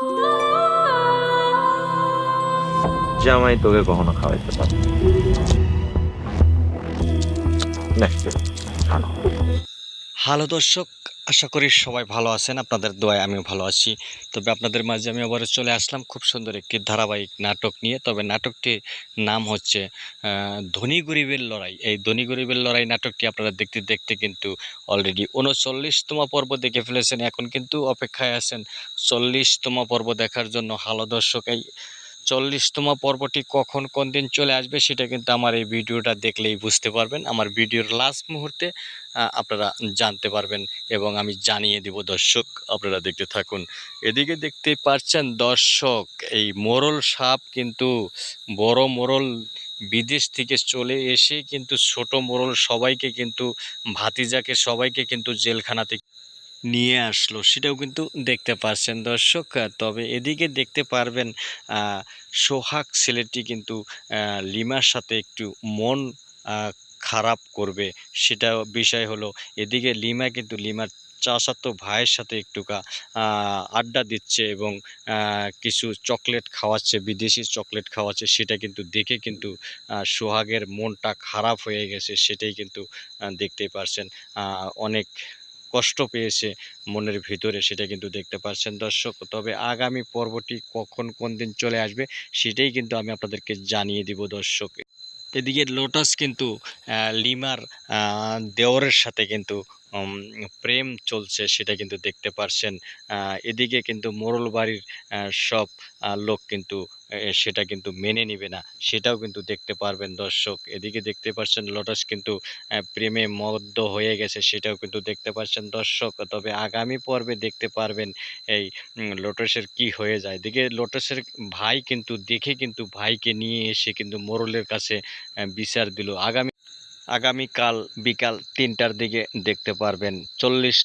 じゃあ、毎年、ごほんの可愛さ。ね。あの。হ্যালো দর্শক, আশা করি সবাই ভালো আছেন, আপনাদের দোয়ায় আমিও ভালো আছি। তবে আপনাদের মাঝে আমি আবার চলে আসলাম খুব সুন্দর একটি ধারাবাহিক নাটক নিয়ে। তবে নাটকটির নাম হচ্ছে ধনী গরিবের লড়াই। এই ধনী গরিবের লড়াই নাটকটি আপনারা দেখতে দেখতে কিন্তু অলরেডি উনচল্লিশতম পর্ব দেখে ফেলেছেন। এখন কিন্তু অপেক্ষায় আছেন চল্লিশতম পর্ব দেখার জন্য। হ্যালো দর্শক, এই চল্লিশতম পর্বটি কখন কোন দিন চলে আসবে সেটা কিন্তু আমার এই ভিডিওটা দেখলেই বুঝতে পারবেন। আমার ভিডিওর লাস্ট মুহূর্তে আপনারা জানতে পারবেন এবং আমি জানিয়ে দিব, দর্শক, আপনারা দেখতে থাকুন। এদিকে দেখতে পাচ্ছেন, দর্শক, এই মোরল সাপ কিন্তু বড় মোরল বিদেশ থেকে চলে এসে কিন্তু ছোট মোরল সবাইকে কিন্তু, ভাতিজাকে সবাইকে কিন্তু জেলখানা থেকে নিয়ে আসলো, সেটাও কিন্তু দেখতে পাচ্ছেন দর্শক। তবে এদিকে দেখতে পারবেন সোহাগ ছেলেটি কিন্তু লিমার সাথে একটু মন খারাপ করবে, সেটা বিষয় হলো, এদিকে লিমা কিন্তু লিমার চাচাতো ভাইয়ের সাথে একটুকা আড্ডা দিচ্ছে এবং কিছু চকলেট খাওয়াচ্ছে, বিদেশি চকলেট খাওয়াচ্ছে, সেটা কিন্তু দেখে কিন্তু সোহাগের মনটা খারাপ হয়ে গেছে, সেটাই কিন্তু দেখতে পারছেন। অনেক কষ্ট পেয়েছে মনের ভিতরে, সেটা কিন্তু দেখতে পাচ্ছেন দর্শক। তবে আগামী পর্বটি কখন, কোন দিন চলে আসবে, সেটাই কিন্তু আমি আপনাদেরকে জানিয়ে দিব দর্শক। এদিকে লোটাস কিন্তু লিমার দেওরের সাথে কিন্তু প্রেম চলছে, সেটা কিন্তু দেখতে পারছেন এদিকে কিন্তু মোরল বাড়ির সব লোক কিন্তু সেটা কিন্তু মেনে নিবে না। সেটাও কিন্তু দেখতে পারবেন দর্শক। এদিকে দেখতে পাচ্ছেন লোটাস কিন্তু প্রেমে মদ্য হয়ে গেছে, সেটাও কিন্তু দেখতে পাচ্ছেন দর্শক। তবে আগামী পর্বে দেখতে পারবেন এই লোটাসের কি হয়ে যায়। এদিকে লোটাসের ভাই কিন্তু, দেখে কিন্তু ভাইকে নিয়ে এসে কিন্তু মোরলের কাছে বিচার দিল। আগামী, আগামীকাল বিকাল তিনটার দিকে দেখতে পারবেন। চল্লিশ